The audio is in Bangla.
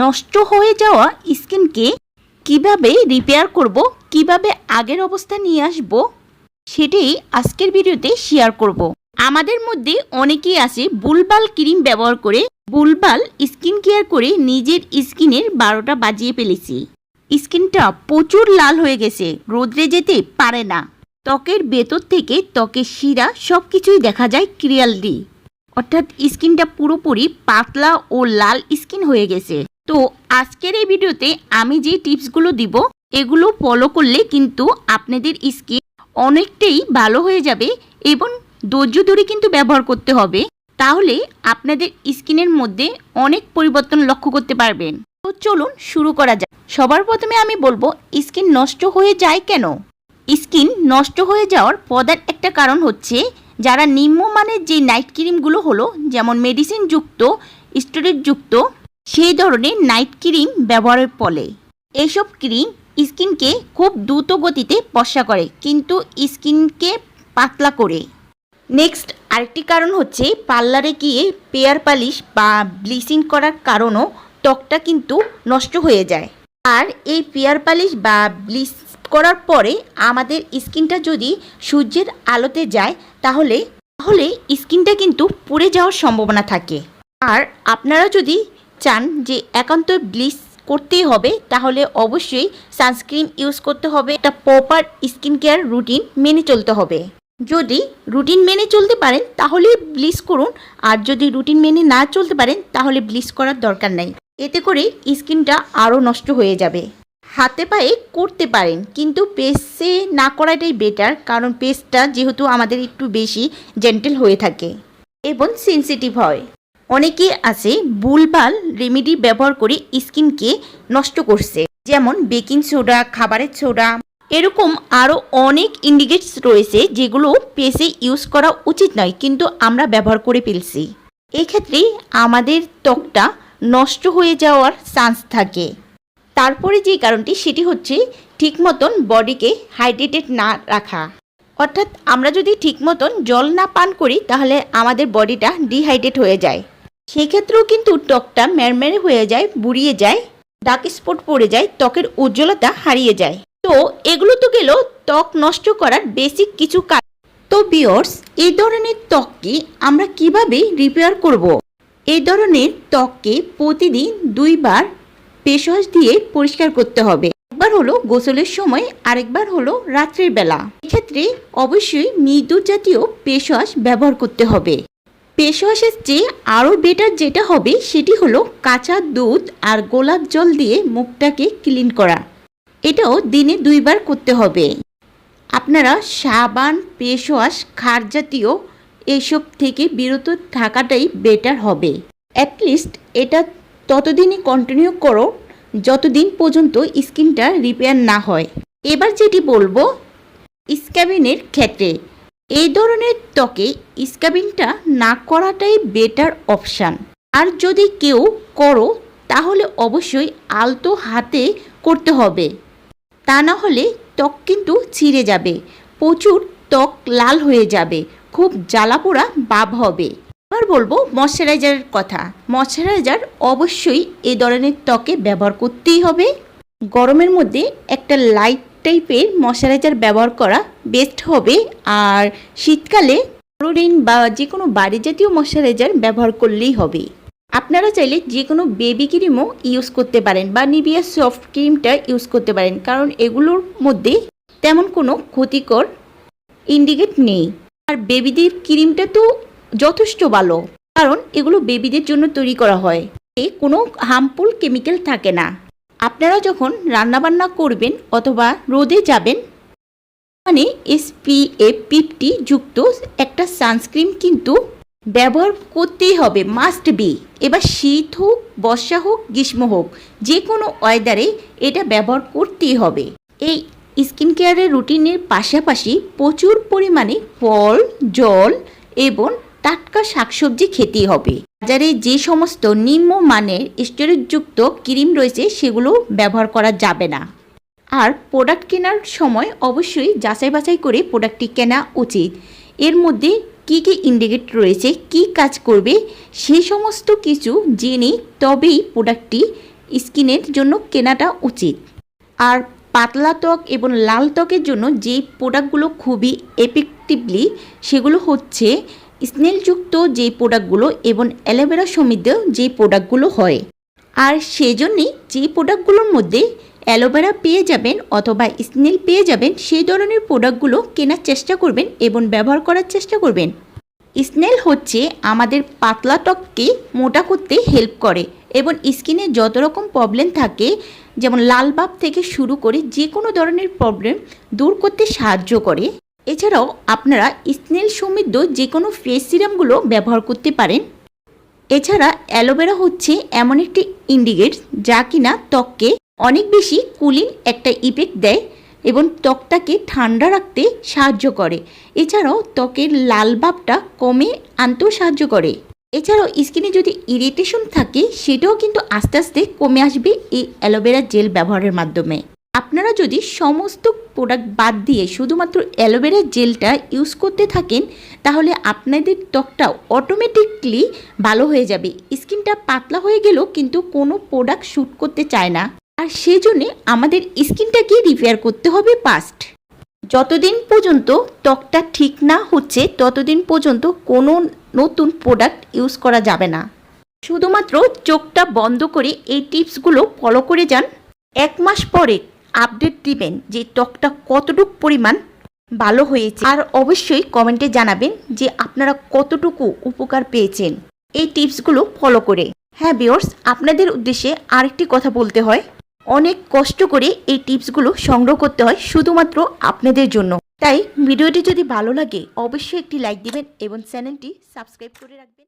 নষ্ট হয়ে যাওয়া স্কিনকে কীভাবে রিপেয়ার করব, কীভাবে আগের অবস্থা নিয়ে আসব, সেটাই আজকের ভিডিওতে শেয়ার করব। আমাদের মধ্যে অনেকেই আছে বুলবাল ক্রিম ব্যবহার করে বুলবাল স্কিন কেয়ার করে নিজের স্কিনের বারোটা বাজিয়ে ফেলেছি। স্কিনটা প্রচুর লাল হয়ে গেছে, রোদ্রে যেতে পারে না। ত্বকের ভেতর থেকে ত্বকের শিরা সব কিছুই দেখা যায় ক্লিয়ারলি অর্থাৎ স্কিনটা পুরোপুরি পাতলা ও লাল স্কিন হয়ে গেছে। তো আজকের এই ভিডিওতে আমি যে টিপসগুলো দিব, এগুলো ফলো করলে কিন্তু আপনাদের স্কিন অনেকটাই ভালো হয়ে যাবে এবং ধৈর্য ধরে কিন্তু ব্যবহার করতে হবে। তাহলে আপনাদের স্কিনের মধ্যে অনেক পরিবর্তন লক্ষ্য করতে পারবেন। তো চলুন শুরু করা যাক। সবার প্রথমে আমি বলব, স্কিন নষ্ট হয়ে যায় কেন? স্কিন নষ্ট হয়ে যাওয়ার প্রধান একটা কারণ হচ্ছে, যারা নিম্নমানের যে নাইট ক্রিমগুলো হলো, যেমন মেডিসিন যুক্ত স্টেরয়েড যুক্ত সেই ধরনের নাইট ক্রিম ব্যবহারের ফলে। এইসব ক্রিম স্কিনকে খুব দ্রুত গতিতে পশা করে, কিন্তু স্কিনকে পাতলা করে। নেক্সট আরেকটি কারণ হচ্ছে পার্লারে গিয়ে পেয়ার পালিশ বা ব্লিচিং করার কারণও ত্বকটা কিন্তু নষ্ট হয়ে যায়। আর এই পেয়ার পালিশ বা ব্লিচ করার পরে আমাদের স্কিনটা যদি সূর্যের আলোতে যায়, তাহলে তাহলে স্কিনটা কিন্তু পুড়ে যাওয়ার সম্ভাবনা থাকে। আর আপনারা যদি চান যে একান্ত ব্লিচ করতেই হবে, তাহলে অবশ্যই সানস্ক্রিন ইউজ করতে হবে। একটা প্রপার স্কিন কেয়ার রুটিন মেনে চলতে হবে। যদি রুটিন মেনে চলতে পারেন, তাহলে ব্লিচ করুন। আর যদি রুটিন মেনে না চলতে পারেন, তাহলে ব্লিচ করার দরকার নাই। এতে করে স্কিনটা আরও নষ্ট হয়ে যাবে। হাতে পায়ে করতে পারেন, কিন্তু পেস্টে না করাটাই বেটার, কারণ পেস্টটা যেহেতু আমাদের একটু বেশি জেন্টেল হয়ে থাকে এবং সেন্সিটিভ হয়। অনেকে আছে বুলবাল রেমেডি ব্যবহার করে স্কিনকে নষ্ট করছে, যেমন বেকিং সোডা খাবারের সোডা এরকম আরও অনেক ইন্ডিকেটস রয়েছে যেগুলো পেসে ইউজ করা উচিত নয়, কিন্তু আমরা ব্যবহার করে ফেলছি। এক্ষেত্রে আমাদের ত্বকটা নষ্ট হয়ে যাওয়ার চান্স থাকে। তারপরে যে কারণটি, সেটি হচ্ছে ঠিক মতন বডিকে হাইড্রেটেড না রাখা। অর্থাৎ আমরা যদি ঠিক মতন জল না পান করি, তাহলে আমাদের বডিটা ডিহাইড্রেট হয়ে যায়। সেক্ষেত্রেও কিন্তু ত্বকটা ম্যারমেরে হয়ে যায়, বুড়িয়ে যায় ডার্ক স্পট পড়ে যায়, ত্বকের উজ্জ্বলতা হারিয়ে যায়। তো এগুলো তো গেল ত্বক নষ্ট করার বেসিক কিছু কাজ। তো বিয়র্স এই ধরনের ত্বককে আমরা কীভাবে রিপেয়ার করব। এই ধরনের ত্বককে প্রতিদিন দুইবার ফেসওয়াশ দিয়ে পরিষ্কার করতে হবে। একবার হলো গোসলের সময়, আরেকবার হলো রাত্রের বেলা। এক্ষেত্রে অবশ্যই মৃদু জাতীয় ফেসওয়াশ ব্যবহার করতে হবে। ফেসওয়াশের চেয়ে আরও বেটার যেটা হবে সেটি হলো কাঁচা দুধ আর গোলাপ জল দিয়ে মুখটাকে ক্লিন করা। এটাও দিনে দুইবার করতে হবে। আপনারা সাবান ফেসওয়াশ খার জাতীয় এসব থেকে বিরত থাকাটাই বেটার হবে। অ্যাটলিস্ট এটা ততদিনই কন্টিনিউ করো যতদিন পর্যন্ত স্কিনটা রিপেয়ার না হয়। এবার যেটি বলব স্ক্যাবিনের ক্ষেত্রে এই ধরনের ত্বকে স্ক্যাবিনটা না করাটাই বেটার অপশান আর যদি কেউ করো, তাহলে অবশ্যই আলতো হাতে করতে হবে। তা না হলে ত্বক কিন্তু ছিঁড়ে যাবে, প্রচুর ত্বক লাল হয়ে যাবে, খুব জ্বালাপোড়া ভাব হবে। এবার বলব ময়শ্চারাইজারের কথা। ময়শ্চারাইজার অবশ্যই এই ধরনের ত্বকে ব্যবহার করতেই হবে। গরমের মধ্যে একটা লাইট টাইপের ময়শ্চারাইজার ব্যবহার করা বেস্ট হবে। আর শীতকালে ক্লোরিন বা যে কোনো বাড়ি জাতীয় ময়শ্চারাইজার ব্যবহার করলেই হবে। আপনারা চাইলে যে কোনো বেবি ক্রিমও ইউজ করতে পারেন বা নিবিয়া সফট ক্রিমটা ইউজ করতে পারেন, কারণ এগুলোর মধ্যে তেমন কোনো ক্ষতিকর ইন্ডিকেট নেই। আর বেবিদের ক্রিমটা তো যথেষ্ট ভালো, কারণ এগুলো বেবিদের জন্য তৈরি করা হয়। এ কোনো হার্মফুল কেমিক্যাল থাকে না। আপনারা যখন রান্নাবান্না করবেন অথবা রোদে যাবেন মানে এসপিএফ ফিফটি যুক্ত একটা সানস্ক্রিন কিন্তু ব্যবহার করতেই হবে মাস্ট বি এবার শীত হোক, বর্ষা হোক, গ্রীষ্ম হোক যে কোনো ওয়েদারে এটা ব্যবহার করতেই হবে। এই স্কিন কেয়ারের রুটিনের পাশাপাশি প্রচুর পরিমাণে ফল, জল এবং টাটকা শাকসবজি খেতেই হবে। বাজারে যে সমস্ত নিম্নমানের স্টোরেজযুক্ত ক্রিম রয়েছে, সেগুলো ব্যবহার করা যাবে না। আর প্রোডাক্ট কেনার সময় অবশ্যই যাচাই বাছাই করে প্রোডাক্টটি কেনা উচিত। এর মধ্যে কী কী ইন্ডিকেট রয়েছে, কি কাজ করবে, সে সমস্ত কিছু জেনে তবেই প্রোডাক্টটি স্কিনের জন্য কেনাটা উচিত। আর পাতলা ত্বক এবং লাল ত্বকের জন্য যে প্রোডাক্টগুলো খুবই এফেক্টিভলি সেগুলো হচ্ছে স্নেলযুক্ত যে প্রোডাক্টগুলো এবং অ্যালোভেরা সমৃদ্ধ যে প্রোডাক্টগুলো হয়। আর সেজন্যই যে প্রোডাক্টগুলোর মধ্যে অ্যালোভেরা পেয়ে যাবেন অথবা স্নেল পেয়ে যাবেন, সেই ধরনের প্রোডাক্টগুলো কেনার চেষ্টা করবেন এবং ব্যবহার করার চেষ্টা করবেন। স্নেল হচ্ছে আমাদের পাতলা ত্বককে মোটা করতে হেল্প করে এবং স্কিনে যত রকম প্রবলেম থাকে, যেমন লাল ভাব থেকে শুরু করে যে কোনো ধরনের প্রবলেম দূর করতে সাহায্য করে। এছাড়াও আপনারা স্নেল সমৃদ্ধ যে কোনো ফেস সিরামগুলো ব্যবহার করতে পারেন। এছাড়া অ্যালোভেরা হচ্ছে এমন একটি ইন্ডিকেটস যা কিনা ত্বককে অনেক বেশি কুলিং একটা ইফেক্ট দেয় এবং ত্বকটাকে ঠান্ডা রাখতে সাহায্য করে। এছাড়াও ত্বকের লাল ভাবটা কমে আনতেও সাহায্য করে। এছাড়াও স্কিনে যদি ইরিটেশন থাকে, সেটাও কিন্তু আস্তে আস্তে কমে আসবে এই অ্যালোভেরা জেল ব্যবহারের মাধ্যমে। আপনারা যদি সমস্ত প্রোডাক্ট বাদ দিয়ে শুধুমাত্র অ্যালোভেরা জেলটা ইউজ করতে থাকেন, তাহলে আপনাদের ত্বকটা অটোমেটিকলি ভালো হয়ে যাবে। স্কিনটা পাতলা হয়ে গেলেও কিন্তু কোনো প্রোডাক্ট শ্যুট করতে চায় না। আর সেই জন্যে আমাদের স্কিনটাকে রিপেয়ার করতে হবে ফার্স্ট যতদিন পর্যন্ত ত্বকটা ঠিক না হচ্ছে, ততদিন পর্যন্ত কোনো নতুন প্রোডাক্ট ইউজ করা যাবে না। শুধুমাত্র চোখটা বন্ধ করে এই টিপসগুলো ফলো করে যান। এক মাস পরে আপডেট দিবেন যে ত্বকটা কতটুকু পরিমাণ ভালো হয়েছে। আর অবশ্যই কমেন্টে জানাবেন যে আপনারা কতটুকু উপকার পেয়েছেন। এই টিপসগুলো ফলো করে। হ্যাঁ বিয়র্স আপনাদের উদ্দেশ্যে আরেকটি কথা বলতে হয়। অনেক কষ্ট করে এই টিপসগুলো সংগ্রহ করতে হয় শুধুমাত্র আপনাদের জন্য। তাই ভিডিওটি যদি ভালো লাগে, অবশ্যই একটি লাইক দিবেন এবং চ্যানেলটি সাবস্ক্রাইব করে রাখবেন।